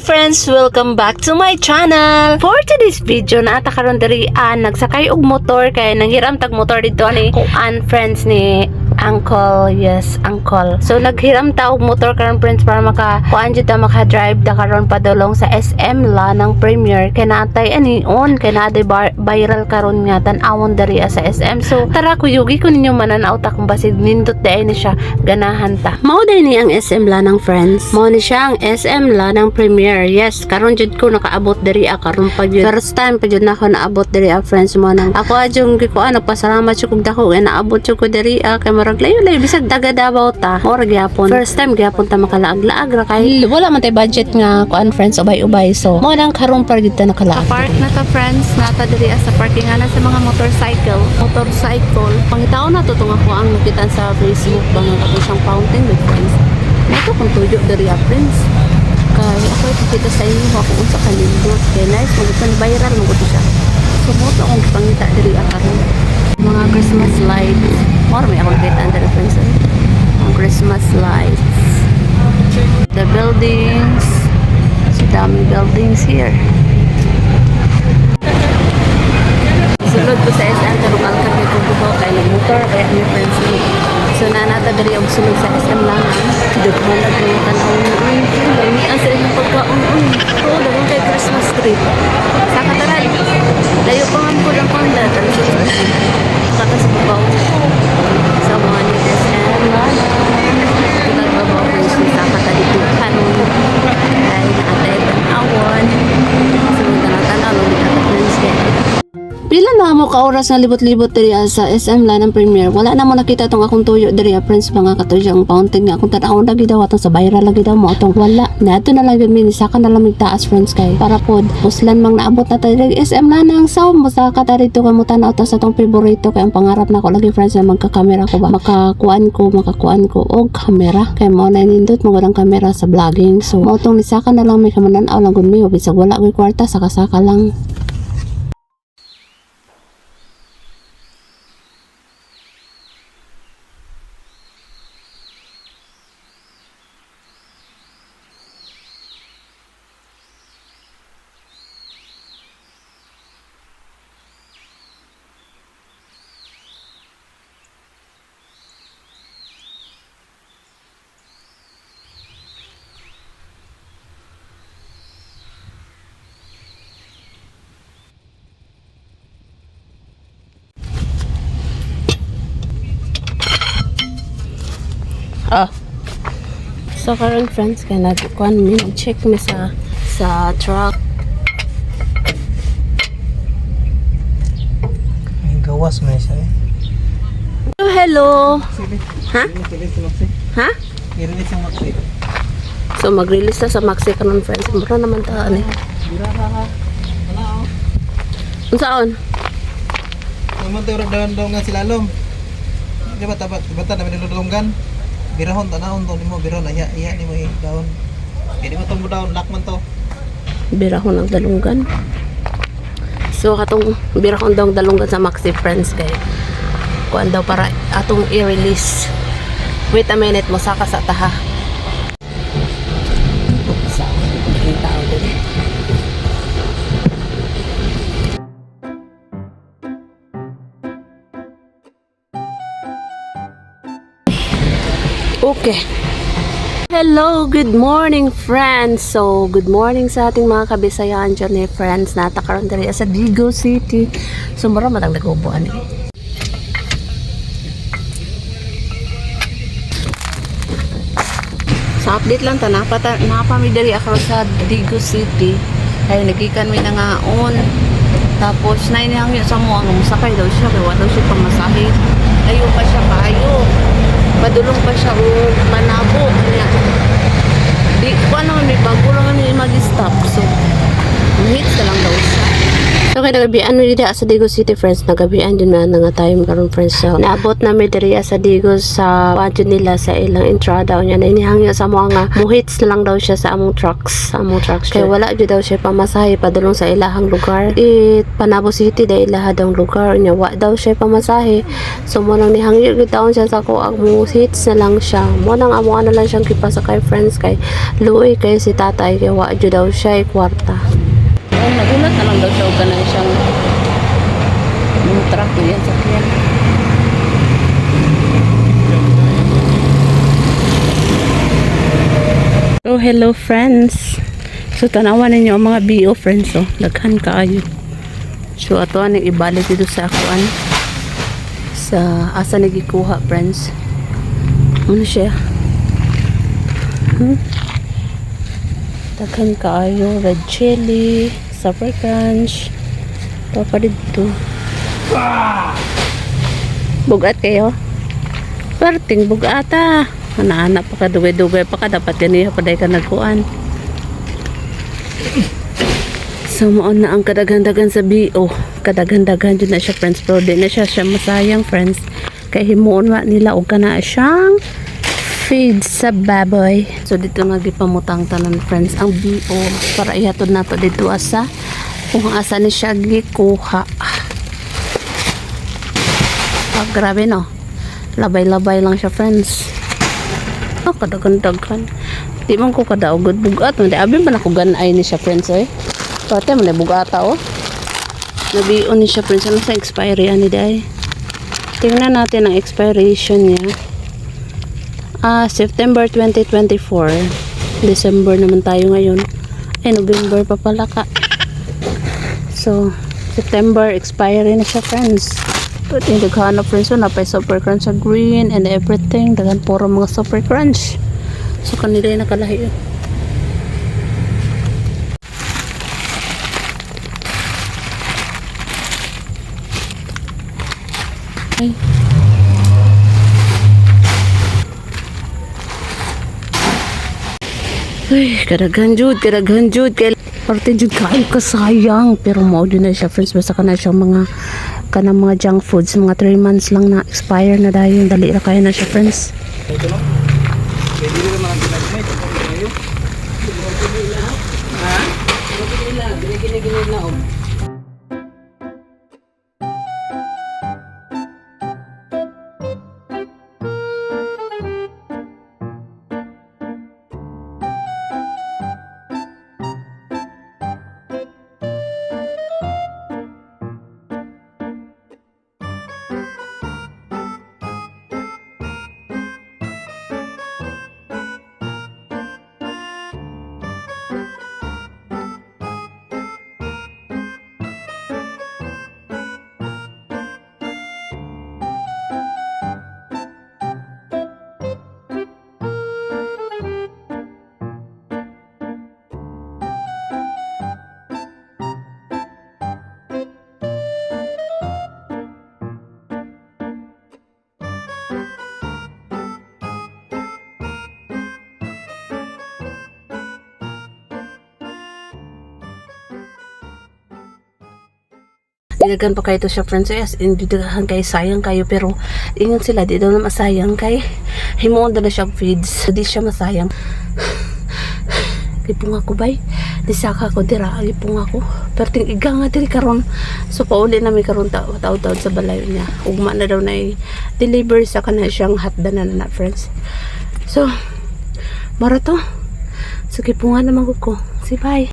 friends! Welcome back to my channel! For today's video, naata karon diri an nagsakay og motor kay nanghiram tag motor dito ani kuan friends ni Uncle, yes, Uncle. So naghiram ta og motor karon friends para maka kuan jud ta maka-drive ta karon padulong sa SM la ng Premier kay naatay ani on kay naatay bar- viral karon nga tan-awon diri sa SM. So tara kuyugi ko ninyo mananaw ta kung basig nindot dai ni siya ganahan ta. Mao dai ni ang SM la ng friends. Mao ni siya ang SM la ng Premier. Yes, karon jud ko nakaabot diri a karon pa jud. First time pa jud na ako naabot diri a friends mo nang. Ako adjong gikuan nagpasalamat jud kog dako kay naabot jud ko diri a kay marag layo-layo bisag daga Davao ta. Or gyapon. First time gyapon ta makalaag-laag ra kay wala man tay budget nga kuan friends ubay-ubay. So mo nang karon pa jud ta nakalaag. Park na ta friends, nata diri sa parkingan sa mga motorcycle. Motorcycle. Pangitaw na to tong ako ang nakita sa Facebook bang ako siyang fountain with friends. Nato kung tuyo diri a friends. Kay ako ipakita sa inyo ako unsa kanindot. Kay nice mo viral mo siya. So mo to akong pangita diri a karon. Mga Christmas lights. More may akong kita diri friends. eh. Ang Christmas lights. The buildings. So daming buildings here. Sulod ko sa SM karong ang kami kung buho kay ng motor kaya may friends ni. So nanata diri og sulod sa SM lang. Na ko yung tanaw. Dami ang sa inyong pagkaon uy. Oo, kay Christmas tree. Sa kataran. Layo pa nga ko lang panda. Oras na libot-libot diri ah, sa SM la ng Premier. Wala na mo nakita tong akong tuyo diri ah, friends mga katuyang fountain nga. Akong tanaw lagi daw atong sa viral lagi daw mo atong wala. Nato na lang gyud min. Saka na lang taas friends kay. Para pod puslan mang naabot na tayo. Diri SM la nang saw mo sa ka dito ka mo tanaw ta sa tong favorito kay ang pangarap na ko. Lagi friends na magka-camera ko ba? Makakuan ko makakuan ko og camera. Kay mo na nindot mo ang camera sa vlogging. So mo tong nisaka na lang may kamanan-aw lang gud mi. Bisag wala koy kwarta saka-saka lang. Ah. So karon friends kay nagkuan mi check mi sa sa truck. May gawas man siya eh. Oh, hello. Sige. Ha? Release Maxi. Ha? I-release sa Maxi. So mag-release na sa Maxi karon friends. Mura naman ta ani. Bira ka ha. Ano oh. Unsaon? Tayo dahan daw nga sila lom. Di ba tabat bata namin nilulunggan. Birahon tanahon to nimo birahon iya iya nimo i daon. Hindi mo tong daon lakman to. Birahon ang dalunggan. So katong birahon daw ang dalunggan sa Maxi friends kay kuan daw para atong i-release. Wait a minute mo saka sa taha. Okay. Hello, good morning friends. So, good morning sa ating mga kabisayan dyan eh, friends. Natakaroon diri sa Digo City. So, mara matang nagubuan eh. Sa update lang ta, napata, napami diri ako sa Digo City. Kaya nagikan mi na nga on. Tapos, nainihang yun sa mo, ang musakay daw siya. Kaya wala daw siya pamasahe. Layo pa siya kayo. Padulong pa siya o manabo. Kaya, di ko ano, may bago lang yung mag-stop. So, hits na lang daw siya. So, kay may nagabian na dito sa Digos City friends. Nagabian din na nga time karon friends. So naabot na mi diri sa Digos sa wadyo nila sa ilang entrada. Unya na inihangyo sa mga nga muhits na lang daw siya sa among trucks. Sa among trucks kay wala jud daw siya pamasahe padulong sa ilahang lugar. It Panabo City da ilaha daw lugar. Unya wa daw siya pamasahe. So mo nang nihangyo daw siya sa ko ang muhits na lang siya. Mo nang amo na lang siyang kipasakay friends kay luoy kay si tatay. Kay wa jud daw siya kwarta. Oh, nagulat na lang daw siya o ganun siyang yung truck ko yan sa kyan. So, hello friends. So, tanawan ninyo ang mga BO friends. Oh. Daghan kaayo. So, ato ang ibalik dito sa akuan. Sa asa nagikuha friends. Ano siya? Hmm? Daghan kaayo. Red chili. Supper crunch. Papa dito. Bugat kayo? Perting bugata. Ana-ana pa ka dugay-dugay pa ka dapat ganiya pa ka nagkuan. So moon na ang kadaghan-daghan sa BO. Kadaghan-daghan dyan na siya friends pero di na siya siya masayang friends. Kay himuon wa nila og kana siyang feed sa baboy. So dito nga tanan friends ang BO para ihatod nato dito asa kung asa siya gikuha. Ah, grabe no. Labay-labay lang siya friends. Oh, kadagan-dagan. Di man ko kadaugod bugat. Mandi abi man ako ganay ni siya friends eh. Pati man bugata oh. Nabion ni siya friends. Ano sa expiry ani day? Tingnan natin ang expiration niya. Ah, September 2024. December naman tayo ngayon. Ay, November pa pala ka. So, September expiry na siya, friends. But yung daghan na friends, na pa super crunch sa green and everything. Daghan puro mga super crunch. So, kanila yung nakalahi yun. Ay. Ay, kadaghan jud, kadaghan jud parte jud kaay kasayang pero mao na siya friends basta kana siya mga kanang mga junk foods mga 3 months lang na expire na dayon dali ra kayo na siya friends. Ito no? Dinagan pa kayo to siya friends yes, hindi dagahan kayo sayang kayo pero ingon sila di daw na masayang kay himuon daw na siya feeds so, di siya masayang. Ipong ako bay di saka ko dira ipong ako pero ting iga nga diri karon. So pauli na may karon ta taud sa balayo niya. Ugma na daw na deliver sa kana siyang hatdanan na friends. So mara to so kipungan naman ko si bye